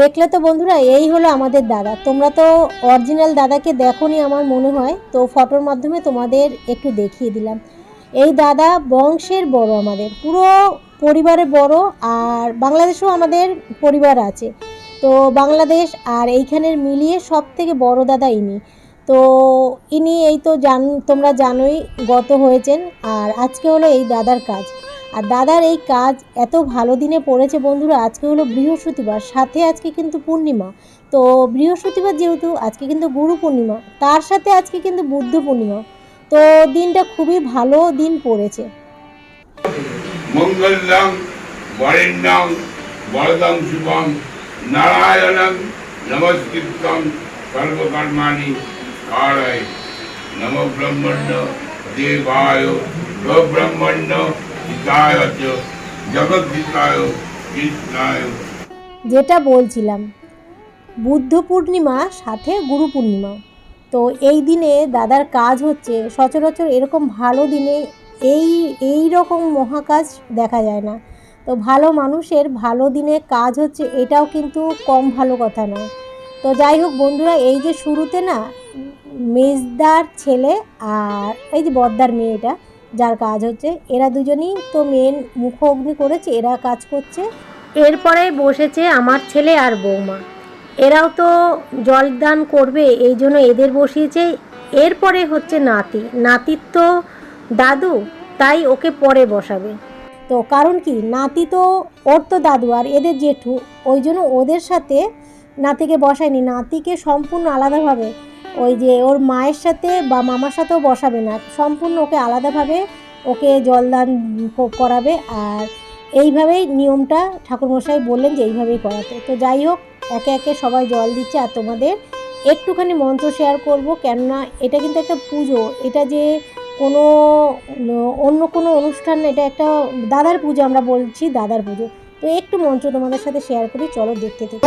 দেখলে তো বন্ধুরা, এই হলো আমাদের দাদা। তোমরা তো অরিজিনাল দাদাকে দেখোনি আমার মনে হয়, তো ফটোর মাধ্যমে তোমাদের একটু দেখিয়ে দিলাম। এই দাদা বংশের বড় আমাদের, পুরো পরিবারে বড় আর বাংলাদেশেও আমাদের পরিবার আছে। তো বাংলাদেশ আর এইখানের মিলিয়ে সব থেকে বড় দাদা ইনি। তো ইনি এই তো জান, তোমরা জানোই, গত হয়েছেন আর আজকে হলো এই দাদার কাজ। আর দাদার এই কাজ এত ভালো দিনে পড়েছে বন্ধুরা, আজকে হলো বৃহস্পতিবার, সাথে আজকে কিন্তু পূর্ণিমা। তো বৃহস্পতিবার যেহেতু আজকে কিন্তু গুরু পূর্ণিমা, তার সাথে আজকে কিন্তু বুদ্ধ পূর্ণিমা। তো দিনটা খুবই ভালো দিন পড়েছে। মঙ্গলং বরেণ্যং, বরদং শুভং, নারায়ণং নমস্কৃতং সর্বকর্মাণি কারয়। নম ব্রহ্মণ্য, দেবায় ব্রহ্মণ্য যেটা বলছিলাম, বুদ্ধ পূর্ণিমা, সাথে গুরু পূর্ণিমা। তো এই দিনে দাদার কাজ হচ্ছে, সচরাচর এরকম ভালো দিনে এই এই রকম মহাকাজ দেখা যায় না। তো ভালো মানুষের ভালো দিনে কাজ হচ্ছে, এটাও কিন্তু কম ভালো কথা নয়। তো যাই হোক বন্ধুরা, এই যে শুরুতে না মেজদার ছেলে আর এই যে বদ্দার মেয়েটা যার কাজ হচ্ছে, এরা দুজনেই তো মেন মুখ অগ্নি করেছে, এরা কাজ করছে। এরপরে বসেছে আমার ছেলে আর বৌমা। এরাও তো জলদান করবে, এই জন্য এদের বসিয়েছে। এরপরে হচ্ছে নাতি। নাতির তো দাদু, তাই ওকে পরে বসাবে। তো কারণ কি, নাতি তো ওর তো দাদু আর এদের জেঠু, ওই জন্য ওদের সাথে নাতিকে বসায়নি। নাতিকে সম্পূর্ণ আলাদাভাবে ওই যে ওর মায়ের সাথে বা মামার সাথেও বসাবে না। সম্পূর্ণ ওকে আলাদাভাবে ওকে জলদান করাবে আর এইভাবেই নিয়মটা ঠাকুরমশাই বললেন যে এইভাবেই করাতে। তো যাই হোক, একে একে সবাই জল দিচ্ছে আর তোমাদের একটুখানি মন্ত্র শেয়ার করব কেননা এটা কিন্তু একটা পুজো। এটা যে কোনো, অন্য কোনো অনুষ্ঠান, এটা একটা দাদার পুজো আমরা বলছি দাদার পুজো। তো একটু মন্ত্র তোমাদের সাথে শেয়ার করি, চলো দেখতে থেকে।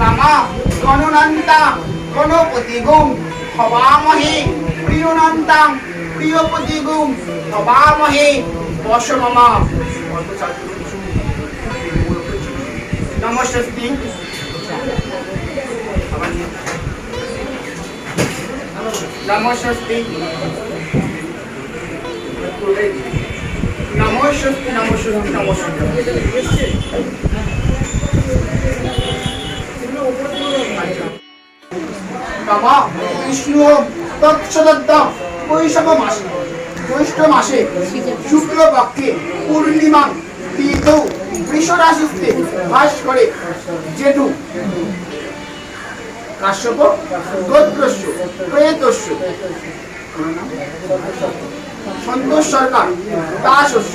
নামা গণনন্তা গণপতি গুম হবামহে প্রিয়নন্তাং প্রিয়পতি গুম হবামহে বস মমা। নমস্তি নমস্তি নমস্তি নমস্তি বাবা, বিষ্ণু, তৎসদত্ত, বৈশাখ মাসে, জ্যৈষ্ঠ মাসে শুক্লপক্ষে পূর্ণিমা তীর্থ বৃষরাশিতে বাস করে জেঠু। কাশ্যপ, গোত্রস্য, প্রেতস্য। সন্তোষ সরকার, দাসস্য।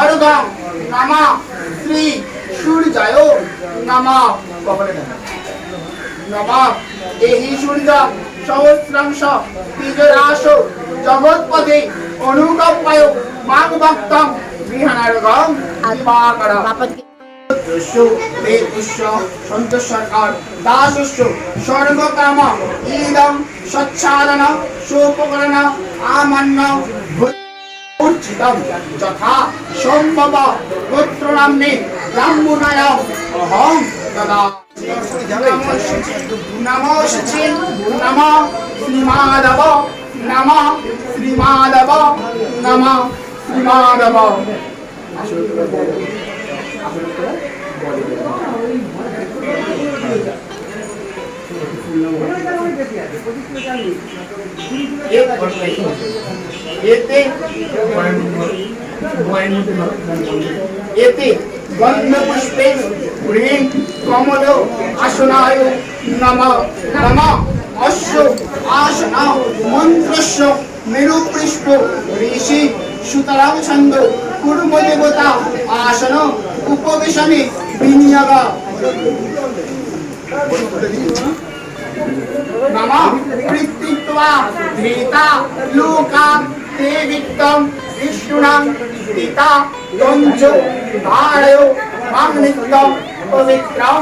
অর্ঘম নামা শ্রী সূর্যায় নামা। কপালে নমা। সূর্য, সহস্রাংশ বীজরাশ জগৎপদে অনুকম্পায় মাগ ভক্তম বিহানার্গম দিবাকর সন্তোষ স্বর্গকাম ইদম, সচ্ছাদন সোপকরণ আমান্য উচ্চিতম যথা সম্ভব গোত্রনাম্নে ব্রাহ্মণায় অহং তদা নমস্তে নমো শ্রীমাধব নমঃ শ্রীমাধব নমঃ শ্রীমাধব আসলে এতে এতে গন্ধপুষ্পে হ্রিং কমল আসনায় নম নম, অশ্ব আসন মন্ত্রস্য মেরুপৃষ্ঠ ঋষি সুতরাং ছন্দ কুর্ম দেবতা আসন উপবেশনে বিনিয়োগ। নম কৃত্তিত্বা ধীতা লোকা তে বিত্তম বিষ্ণুনাং পিতা পবিত্রম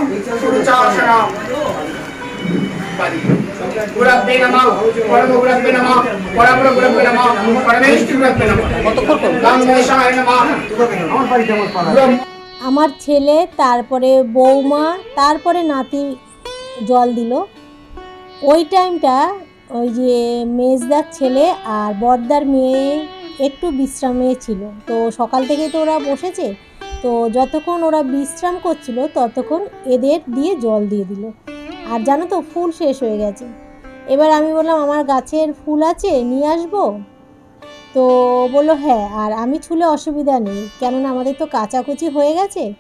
নমঃ আমার ছেলে, তারপরে বৌমা, তারপরে নাতি জল দিল। ওই টাইমটা ওই যে মেজদার ছেলে আর বর্দার মেয়ে একটু বিশ্রামে ছিল। তো সকাল থেকেই তো ওরা বসেছে। তো যতক্ষণ ওরা বিশ্রাম করছিল, ততক্ষণ এদের দিয়ে জল দিয়ে দিল। আর জানো তো, ফুল শেষ হয়ে গেছে। এবার আমি বললাম, আমার গাছের ফুল আছে, নিয়ে আসব? তো বলল হ্যাঁ আর আমি ছুলে অসুবিধা নেই। কেননা আমাদের তো কাচাকুচি হয়ে গেছে।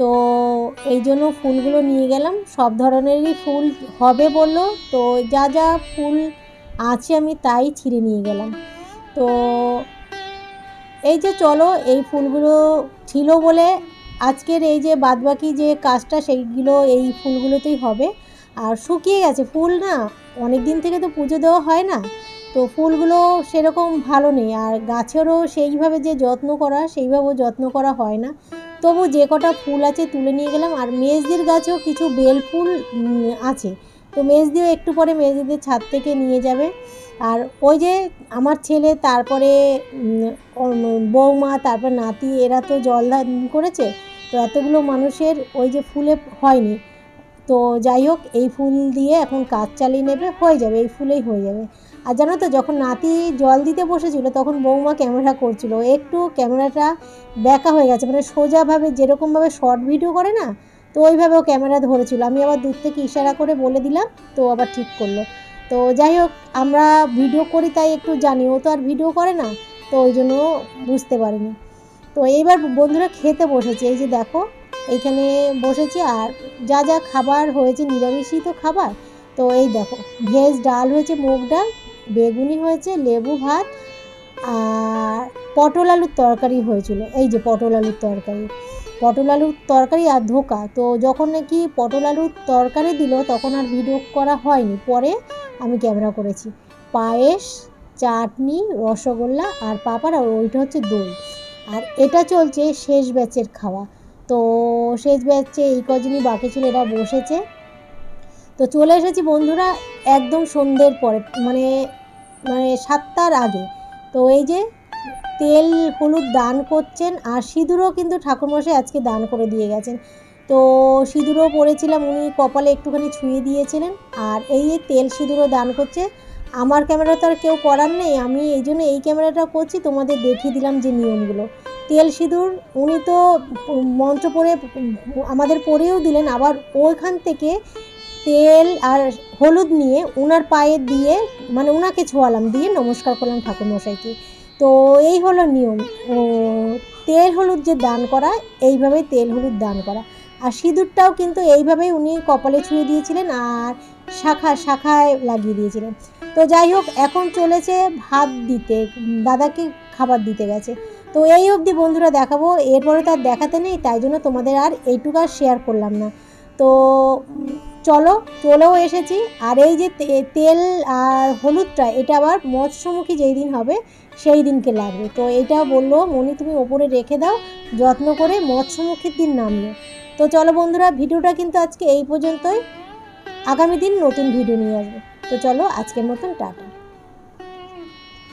তো এই জন্য ফুলগুলো নিয়ে গেলাম। সব ধরনেরই ফুল হবে বলল। তো যা যা ফুল আছে আমি তাই ছিঁড়ে নিয়ে গেলাম। তো এই যে চলো, এই ফুলগুলো ছিল বলে আজকের এই যে বাদবাকি যে কাজটা, সেইগুলো এই ফুলগুলোতেই হবে। আর শুকিয়ে গেছে ফুল না অনেক দিন থেকে তো পুজো দেওয়া হয় না। তো ফুলগুলো সেরকম ভালো নেই। আর গাছেরও সেইভাবে যে যত্ন করা, সেইভাবেও যত্ন করা হয় না। তবু যে কটা ফুল আছে তুলে নিয়ে গেলাম। আর মেজদির গাছেও কিছু বেল ফুল আছে। তো মেজদিও একটু পরে মেজদিদের ছাদ থেকে নিয়ে যাবে। আর ওই যে আমার ছেলে, তারপরে বৌমা, তারপর নাতি, এরা তো জল করেছে। তো এতগুলো মানুষের ওই যে ফুলে হয়নি। তো যাই হোক, এই ফুল দিয়ে এখন কাজ চালিয়ে নেবে, হয়ে যাবে, এই ফুলেই হয়ে যাবে। আর জানো তো, যখন নাতি জল দিতে বসেছিল, তখন বৌমা ক্যামেরা করছিল। একটু ক্যামেরাটা ব্যাকা হয়ে গেছে মানে সোজাভাবে যেরকমভাবে শর্ট ভিডিও করে না, তো ওইভাবেও ক্যামেরা ধরেছিল। আমি আবার দূর থেকে ইশারা করে বলে দিলাম, তো আবার ঠিক করল। তো যাই হোক, আমরা ভিডিও করি, তাই একটু জানি। ও তো আর ভিডিও করে না, তো ওই জন্য বুঝতে পারিনি। তো এইবার বন্ধুরা খেতে বসেছে। এই যে দেখো, এইখানে বসেছি আর যা যা খাবার হয়েছে, নিরামিষই তো খাবার। তো এই দেখো, ভেজ ডাল হয়েছে, মুগ ডাল বেগুনি হয়েছে, লেবু ভাত আর পটল আলুর তরকারি হয়েছিল। এই যে পটল আলুর তরকারি। পটল আলুর তরকারি আর ধোকা। তো যখন নাকি পটল আলুর তরকারি দিল, তখন আর ভিডিও করা হয়নি। পরে আমি ক্যামেরা করেছি। পায়েস, চাটনি, রসগোল্লা আর পাঁপড় আর ওইটা হচ্ছে দই। আর এটা চলছে শেষ ব্যাচের খাওয়া। তো শেষ ব্যাচে এই কজনই বাকি ছিল, এরা বসেছে। তো চলে এসেছি বন্ধুরা, একদম সন্ধ্যের পরে। মানে মানে সাতটার আগে। তো এই যে তেল হলুদ দান করছেন আর সিঁদুরও কিন্তু ঠাকুরমশাই আজকে দান করে দিয়ে গেছেন। তো সিঁদুরও পরেছিলাম উনি কপালে একটুখানি ছুঁয়ে দিয়েছিলেন আর এই যে তেল সিঁদুরও দান করছে, আমার ক্যামেরা তো আর কেউ করার নেই, আমি এই জন্য এই ক্যামেরাটা করছি, তোমাদের দেখিয়ে দিলাম যে নিয়মগুলো। তেল সিঁদুর উনি তো মন্ত্র পড়ে আমাদের পরেও দিলেন, আবার ওইখান থেকে তেল আর হলুদ নিয়ে ওনার পায়ে দিয়ে মানে ওনাকে ছোঁয়ালাম, দিয়ে নমস্কার করলাম ঠাকুরমশাইকে। তো এই হলো নিয়ম। ও, তেল হলুদ যে দান করা এইভাবেই তেল হলুদ দান করা। আর সিঁদুরটাও কিন্তু এইভাবেই উনি কপালে ছুঁয়ে দিয়েছিলেন আর শাখা, শাখায় লাগিয়ে দিয়েছিলেন। তো যাই হোক, এখন চলেছে ভাত দিতে। দাদাকে খাবার দিতে গেছে। তো এই অবধি বন্ধুরা দেখাবো এরপরে তো আর দেখাতে নেই, তাই জন্য তোমাদের আর এইটুকু আর শেয়ার করলাম না। তো চলো, চলেও এসেছি। আর এই যে তেল আর হলুদটা, এটা আবার মৎস্যমুখী যেই দিন হবে, সেই দিনকে লাগবে। তো এটা বলল মনি তুমি ওপরে রেখে দাও, যত্ন করে মৎস্যমুখীর দিন নামলো তো চলো বন্ধুরা, ভিডিওটা কিন্তু আজকে এই পর্যন্তই। আগামী দিন নতুন ভিডিও নিয়ে আসবে। তো চলো, আজকের মতন টাটা।